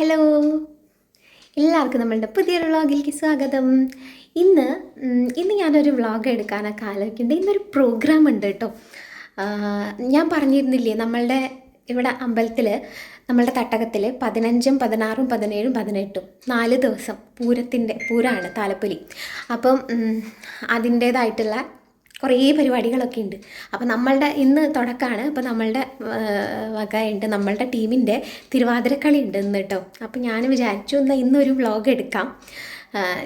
Hello എല്ലാവർക്കും നമ്മളുടെ പുതിയൊരു വ്ളോഗിലേക്ക് സ്വാഗതം. ഇന്ന് ഇന്ന് ഞാനൊരു വ്ളോഗ് എടുക്കാനൊക്കെ ആലോചിക്കുന്നുണ്ട്. ഇന്നൊരു പ്രോഗ്രാം ഉണ്ട് കേട്ടോ. ഞാൻ പറഞ്ഞിരുന്നില്ലേ നമ്മളുടെ ഇവിടെ അമ്പലത്തിൽ നമ്മളുടെ തട്ടകത്തിൽ പതിനഞ്ചും പതിനാറും പതിനേഴും പതിനെട്ടും നാല് ദിവസം പൂരത്തിന്റെ പൂരമാണ് താലപ്പൊലി. അപ്പം അതിന്റേതായിട്ടുള്ള കുറേ പരിപാടികളൊക്കെ ഉണ്ട്. അപ്പോൾ നമ്മളുടെ ഇന്ന് തുടക്കമാണ്. അപ്പോൾ നമ്മളുടെ വകയുണ്ട്. നമ്മളുടെ ടീമിന്റെ തിരുവാതിരക്കളി ഉണ്ട് ഇന്ന് കേട്ടോ. അപ്പോൾ ഞാൻ വിചാരിച്ചു എന്നാൽ ഇന്നൊരു വ്ളോഗ് എടുക്കാം.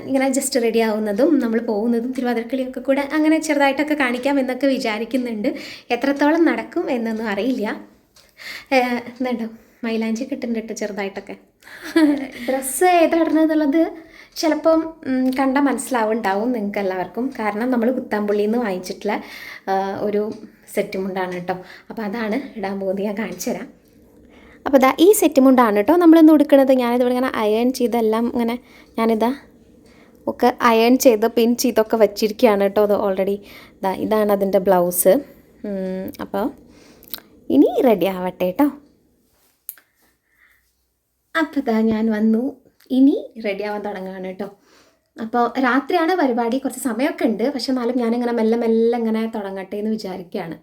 ഇങ്ങനെ ജസ്റ്റ് റെഡി ആവുന്നതും നമ്മൾ പോകുന്നതും തിരുവാതിരക്കളിയൊക്കെ കൂടെ അങ്ങനെ ചെറുതായിട്ടൊക്കെ കാണിക്കാം എന്നൊക്കെ വിചാരിക്കുന്നുണ്ട്. എത്രത്തോളം നടക്കും എന്നൊന്നും അറിയില്ല. എന്നുണ്ടോ മൈലാഞ്ചി കിട്ടുന്നുണ്ട് കേട്ടോ ചെറുതായിട്ടൊക്കെ. ഡ്രസ്സ് ഏതാ ഇടുന്നതെന്നുള്ളത് ചിലപ്പം കണ്ട മനസ്സിലാവുണ്ടാവും നിങ്ങൾക്ക് എല്ലാവർക്കും കാരണം നമ്മൾ കുത്താമ്പുള്ളിയിൽ നിന്ന് വാങ്ങിച്ചിട്ടുള്ള ഒരു സെറ്റ് മുണ്ടാണ് കേട്ടോ അപ്പോൾ അതാണ് ഇടാൻ പോകുന്നത്. ഞാൻ കാണിച്ചു തരാം. അപ്പോൾ ഇതാ ഈ സെറ്റ് മുണ്ടാണ് കേട്ടോ നമ്മളിന്ന് ഉടുക്കുന്നത് ഞാനിതിവിടെ ഇങ്ങനെ അയൺ ചെയ്തെല്ലാം ഇങ്ങനെ ഞാനിതാ ഒക്കെ അയൺ ചെയ്ത് പിൻ ചെയ്തൊക്കെ വെച്ചിരിക്കുകയാണ് കേട്ടോ അത് ഓൾറെഡി ഇതാ ഇതാണ് അതിന്റെ ബ്ലൗസ് അപ്പോൾ ഇനി റെഡി ആവട്ടെ കേട്ടോ അപ്പോൾ ഇതാ ഞാൻ വന്നു. ഇനി റെഡി ആവാൻ തുടങ്ങുകയാണ് കേട്ടോ. അപ്പോൾ രാത്രിയാണ് പരിപാടി. കുറച്ച് സമയമൊക്കെ ഉണ്ട്. പക്ഷെ എന്നാലും ഞാനിങ്ങനെ മെല്ലെ മെല്ലെ ഇങ്ങനെ തുടങ്ങട്ടെ എന്ന് വിചാരിക്കുകയാണ്.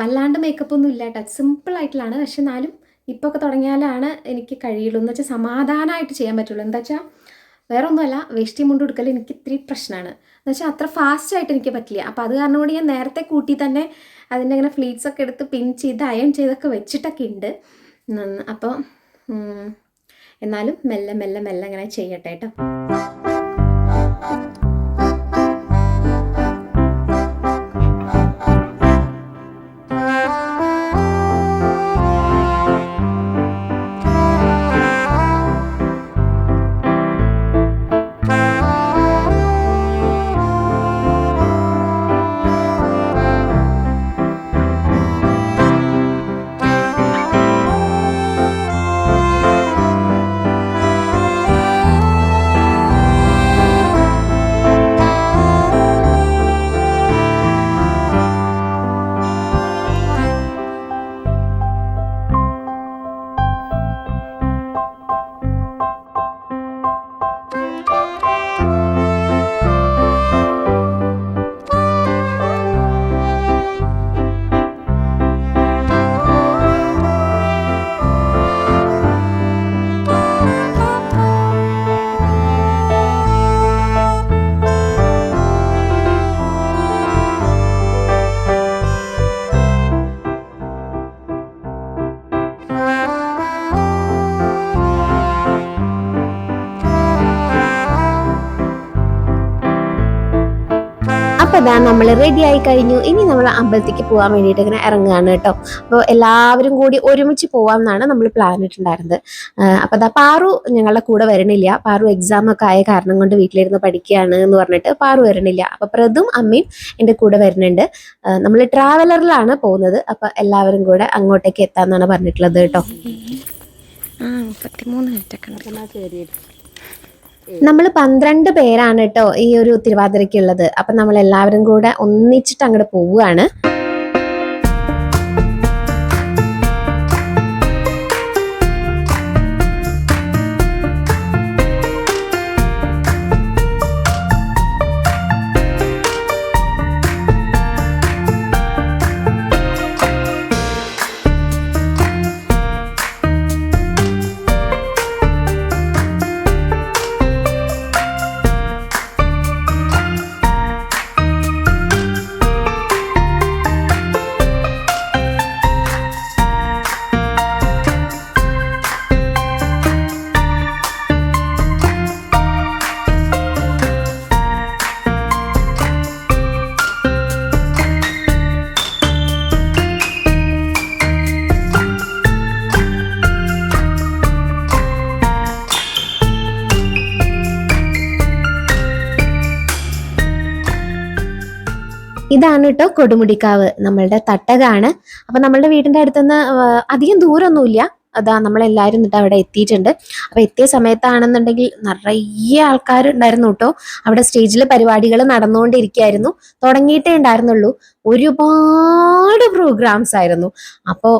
വല്ലാണ്ട് മേക്കപ്പ് ഒന്നും ഇല്ല കേട്ടോ. സിമ്പിളായിട്ടുള്ളതാണ് പക്ഷെ എന്നാലും ഇപ്പോൾ ഒക്കെ തുടങ്ങിയാലാണ് എനിക്ക് കഴിയുള്ളൂ. എന്ന് വെച്ചാൽ സമാധാനമായിട്ട് ചെയ്യാൻ പറ്റുള്ളൂ. എന്താ വെച്ചാൽ വേറെ ഒന്നുമല്ല വേഷ്ടി മുണ്ട് കൊടുക്കൽ എനിക്ക് ഇത്തിരി പ്രശ്നമാണ്. എന്ന് വെച്ചാൽ അത്ര ഫാസ്റ്റായിട്ട് എനിക്ക് പറ്റില്ല. അപ്പോൾ അത് കാരണം കൂടി ഞാൻ നേരത്തെ കൂട്ടി തന്നെ അതിന്റെ ഇങ്ങനെ ഫ്ലീറ്റ്സ് ഒക്കെ എടുത്ത് പിൻ ചെയ്ത് അയൺ ചെയ്തൊക്കെ വെച്ചിട്ടൊക്കെ ഉണ്ട്. അപ്പോൾ എന്നാലും മെല്ലെ മെല്ലെ മെല്ലെ അങ്ങനെ ചെയ്യട്ടെ കേട്ടോ അപ്പോൾ ഇതാ നമ്മൾ റെഡി ആയി കഴിഞ്ഞു. ഇനി നമ്മൾ അമ്പലത്തിലേക്ക് പോകാൻ വേണ്ടിയിട്ട് ഇങ്ങനെ ഇറങ്ങുകയാണ് കേട്ടോ. അപ്പോൾ എല്ലാവരും കൂടി ഒരുമിച്ച് പോകാമെന്നാണ് നമ്മൾ പ്ലാൻ ഇട്ടുണ്ടായിരുന്നത് അപ്പോൾ അതാ പാറു ഞങ്ങളുടെ കൂടെ വരണില്ല. പാറു എക്സാം ഒക്കെ ആയ കാരണം കൊണ്ട് വീട്ടിലിരുന്ന് പഠിക്കുകയാണ് എന്ന് പറഞ്ഞിട്ട് പാറു വരണില്ല. അപ്പോൾ പ്രതും അമ്മയും എന്റെ കൂടെ വരുന്നുണ്ട്. നമ്മൾ ട്രാവലറിലാണ് പോകുന്നത്. അപ്പോൾ എല്ലാവരും കൂടെ അങ്ങോട്ടേക്ക് എത്താമെന്നാണ് പറഞ്ഞിട്ടുള്ളത് കേട്ടോ. ആ മുപ്പത്തിമൂന്ന് മിനിറ്റ് ഒക്കെ നമ്മൾ പന്ത്രണ്ട് പേരാണ് കേട്ടോ ഈ ഒരു തിരുവാതിരയ്ക്കുള്ളത് അപ്പം നമ്മൾ എല്ലാവരും കൂടെ ഒന്നിച്ചിട്ട് അങ്ങോട്ട് പോവുകയാണ്. ഇതാണ് കേട്ടോ കൊടുമുടിക്കാവ്. നമ്മളുടെ തട്ടകാണ്. അപ്പൊ നമ്മളുടെ വീടിന്റെ അടുത്തുനിന്ന് അധികം ദൂരമൊന്നുമില്ല അതാ നമ്മളെല്ലാവരും എന്നിട്ട് അവിടെ എത്തിയിട്ടുണ്ട്. അപ്പൊ എത്തിയ സമയത്താണെന്നുണ്ടെങ്കിൽ നിറയെ ആൾക്കാരുണ്ടായിരുന്നു കേട്ടോ അവിടെ സ്റ്റേജിൽ പരിപാടികൾ നടന്നുകൊണ്ടിരിക്കുകയായിരുന്നു. തുടങ്ങിയിട്ടേ ഉണ്ടായിരുന്നുള്ളൂ. ഒരുപാട് പ്രോഗ്രാംസ് ആയിരുന്നു. അപ്പോൾ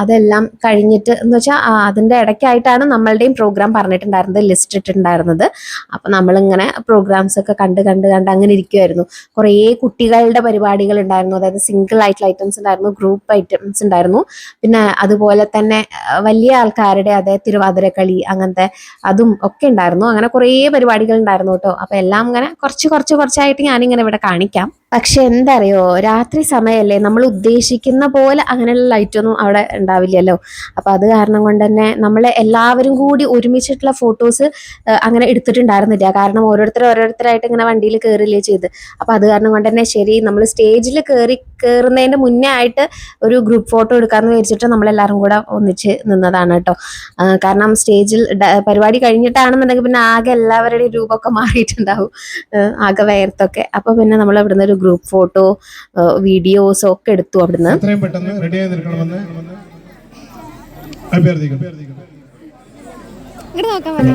അതെല്ലാം കഴിഞ്ഞിട്ട് എന്ന് വെച്ചാൽ അതിന്റെ ഇടയ്ക്കായിട്ടാണ് നമ്മളുടെയും പ്രോഗ്രാം പറഞ്ഞിട്ടുണ്ടായിരുന്നത് ലിസ്റ്റ് ഇട്ടിട്ടുണ്ടായിരുന്നത്. അപ്പോൾ നമ്മളിങ്ങനെ പ്രോഗ്രാംസ് ഒക്കെ കണ്ട് കണ്ട് കണ്ട് അങ്ങനെ ഇരിക്കുമായിരുന്നു കുറേ കുട്ടികളുടെ പരിപാടികൾ ഉണ്ടായിരുന്നു. അതായത് സിംഗിൾ ആയിട്ടുള്ള ഐറ്റംസ് ഉണ്ടായിരുന്നു ഗ്രൂപ്പ് ഐറ്റംസ് ഉണ്ടായിരുന്നു. പിന്നെ അതുപോലെ തന്നെ വലിയ ആൾക്കാരുടെ അതായത് തിരുവാതിരക്കളി അങ്ങനത്തെ അതും ഒക്കെ ഉണ്ടായിരുന്നു. അങ്ങനെ കുറേ പരിപാടികൾ ഉണ്ടായിരുന്നു കേട്ടോ. അപ്പോൾ എല്ലാം ഇങ്ങനെ കുറച്ച് കുറച്ച് കുറച്ചായിട്ട് ഞാനിങ്ങനെ ഇവിടെ കാണിക്കാം. പക്ഷെ എന്തറിയോ രാത്രി സമയമല്ലേ നമ്മൾ ഉദ്ദേശിക്കുന്ന പോലെ അങ്ങനെയുള്ള ലൈറ്റൊന്നും അവിടെ ഉണ്ടാവില്ലല്ലോ. അപ്പൊ അത് കാരണം കൊണ്ട് തന്നെ നമ്മൾ എല്ലാവരും കൂടി ഒരുമിച്ചിട്ടുള്ള ഫോട്ടോസ് അങ്ങനെ എടുത്തിട്ടുണ്ടായിരുന്നില്ല. കാരണം ഓരോരുത്തർ ഓരോരുത്തരായിട്ട് ഇങ്ങനെ വണ്ടിയിൽ കയറില്ലേ ചെയ്ത്. അപ്പൊ അത് കാരണം കൊണ്ട് തന്നെ ശരി നമ്മൾ സ്റ്റേജിൽ കയറി കയറുന്നതിന് മുന്നേ ആയിട്ട് ഒരു ഗ്രൂപ്പ് ഫോട്ടോ എടുക്കാന്ന് വിചാരിച്ചിട്ട് നമ്മളെല്ലാവരും കൂടെ ഒന്നിച്ച് നിന്നതാണ് കേട്ടോ. കാരണം സ്റ്റേജിൽ പരിപാടി കഴിഞ്ഞിട്ടാണെന്നുണ്ടെങ്കിൽ പിന്നെ ആകെ എല്ലാവരുടെയും രൂപമൊക്കെ മാറിയിട്ടുണ്ടാവും. ആകെ വേർത്തൊക്കെ അപ്പൊ പിന്നെ നമ്മൾ ഇവിടുന്ന് ഒരു ഗ്രൂപ്പ് ഫോട്ടോ വീഡിയോസ് ഒക്കെ എടുത്തു അവിടുന്ന്. എത്രയും പെട്ടെന്ന് റെഡിയായി നിൽക്കണമെന്ന് അഭ്യർത്ഥിക്കുന്നു. ഇങ്ങോട്ട് നോക്കാൻ മതി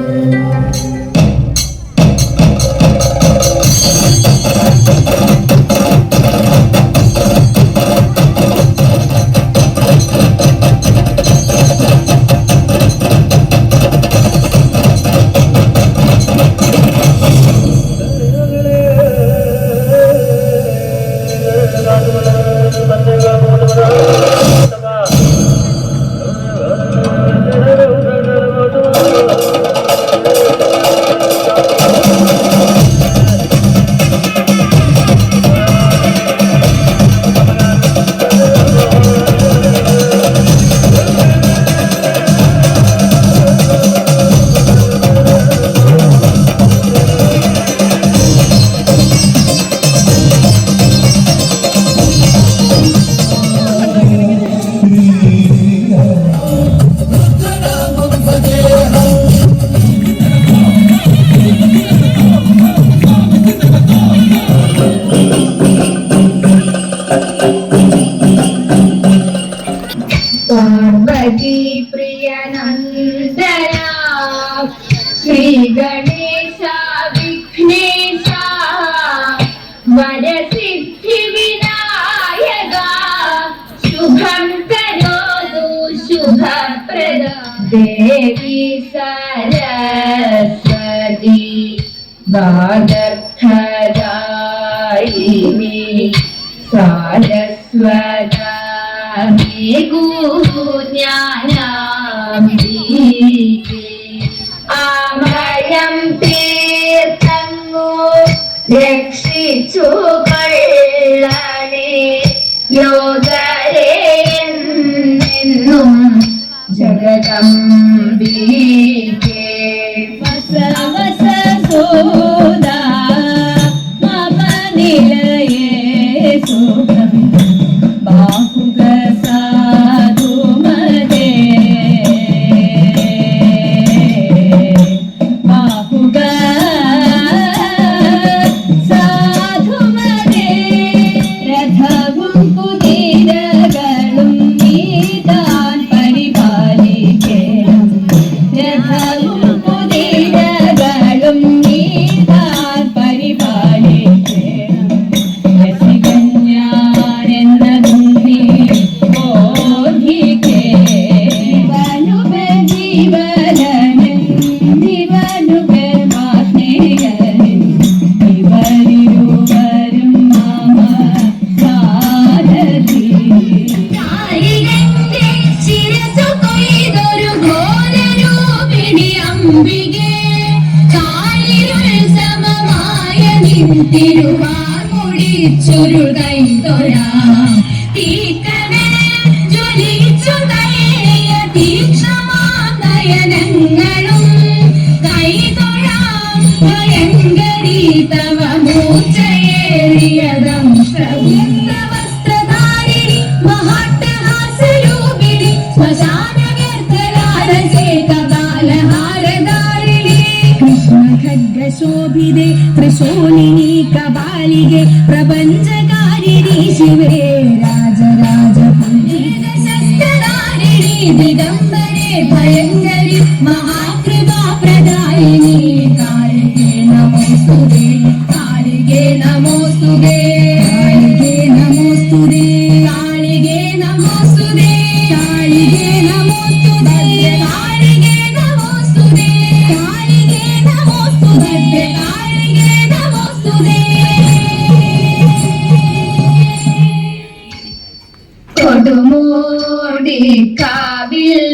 ദേവി സരസ്വതി വാദർത്ഥദായിനി സാരസ്വതാമി ഗുജ്ഞാനാംബീകേ അമയം തീർത്ഥങ്ങു രക്ഷിച്ചു കള്ളനെ. യോഗരെ Oh ഖഡ്ഗശോഭിതേ ത്രിശൂലിനി കപാലികെ പ്രപഞ്ചകാരിണി ശിവേ രാജരാജ ശസ്ത്രധാരിണി ദിഗംബരേ ഭയങ്കരി മഹാകൃപാ കാവിൽ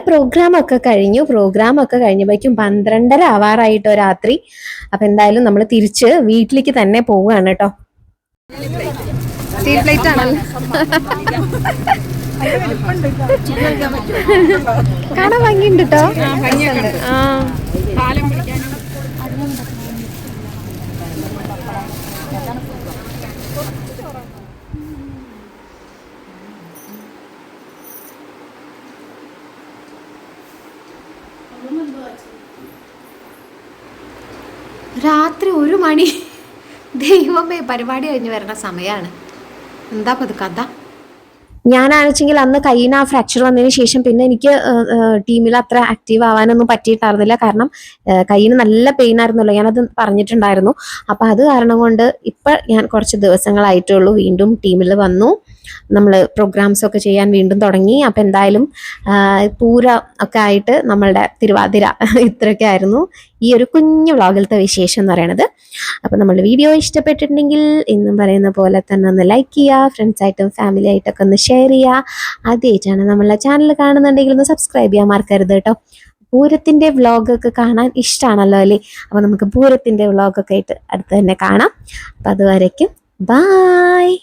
അങ്ങനെ പ്രോഗ്രാം ഒക്കെ കഴിഞ്ഞു. പ്രോഗ്രാം ഒക്കെ കഴിഞ്ഞപ്പോഴേക്കും പന്ത്രണ്ടര ആവാറായിട്ടോ രാത്രി. അപ്പൊ എന്തായാലും നമ്മൾ തിരിച്ച് വീട്ടിലേക്ക് തന്നെ പോവുകയാണ് കേട്ടോ. സ്റ്റീൽ പ്ലേറ്റ് ആണല്ലോ കാണാൻ ഭംഗിയുണ്ട് കേട്ടോ ആ രാത്രി ഒരു മണി ദൈവമേ പരിപാടി കഴിഞ്ഞു വരുന്ന സമയമാണ് എന്താ അത് കഥ ഞാനാണെച്ചെങ്കിൽ അന്ന് കയ്യിന് ആ ഫ്രാക്ചർ വന്നതിന് ശേഷം പിന്നെ എനിക്ക് ടീമിൽ അത്ര ആക്റ്റീവ് ആവാനൊന്നും പറ്റിയിട്ടായിരുന്നില്ല. കാരണം കയ്യിന് നല്ല പെയിൻ ആയിരുന്നല്ലോ. ഞാനത് പറഞ്ഞിട്ടുണ്ടായിരുന്നു. അപ്പൊ അത് കാരണം കൊണ്ട് ഇപ്പൊ ഞാൻ കുറച്ച് ദിവസങ്ങളായിട്ടുള്ളൂ വീണ്ടും ടീമിൽ വന്നു. നമ്മൾ പ്രോഗ്രാംസ് ഒക്കെ ചെയ്യാൻ വീണ്ടും തുടങ്ങി. അപ്പൊ എന്തായാലും പൂര ഒക്കെ ആയിട്ട് നമ്മളുടെ തിരുവാതിര ഇത്രയൊക്കെ ആയിരുന്നു. ഈ ഒരു കുഞ്ഞു വ്ളോഗിലത്തെ വിശേഷം എന്ന് പറയുന്നത്. അപ്പൊ നമ്മൾ വീഡിയോ ഇഷ്ടപ്പെട്ടിട്ടുണ്ടെങ്കിൽ എന്നും പറയുന്ന പോലെ തന്നെ ഒന്ന് ലൈക്ക് ചെയ്യുക ഫ്രണ്ട്സായിട്ടും ഫാമിലി ആയിട്ടൊക്കെ ഒന്ന് ഷെയർ ചെയ്യുക. ആദ്യമായിട്ടാണ് നമ്മളെ ചാനൽ കാണുന്നുണ്ടെങ്കിൽ ഒന്ന് സബ്സ്ക്രൈബ് ചെയ്യാൻ മറക്കരുത് കേട്ടോ. പൂരത്തിന്റെ വ്ളോഗൊക്കെ കാണാൻ ഇഷ്ടമാണല്ലോ അല്ലേ? അപ്പോൾ നമുക്ക് പൂരത്തിന്റെ വ്ളോഗൊക്കെ ആയിട്ട് അടുത്ത് തന്നെ കാണാം. അപ്പോൾ അതുവരയ്ക്കും ബായ്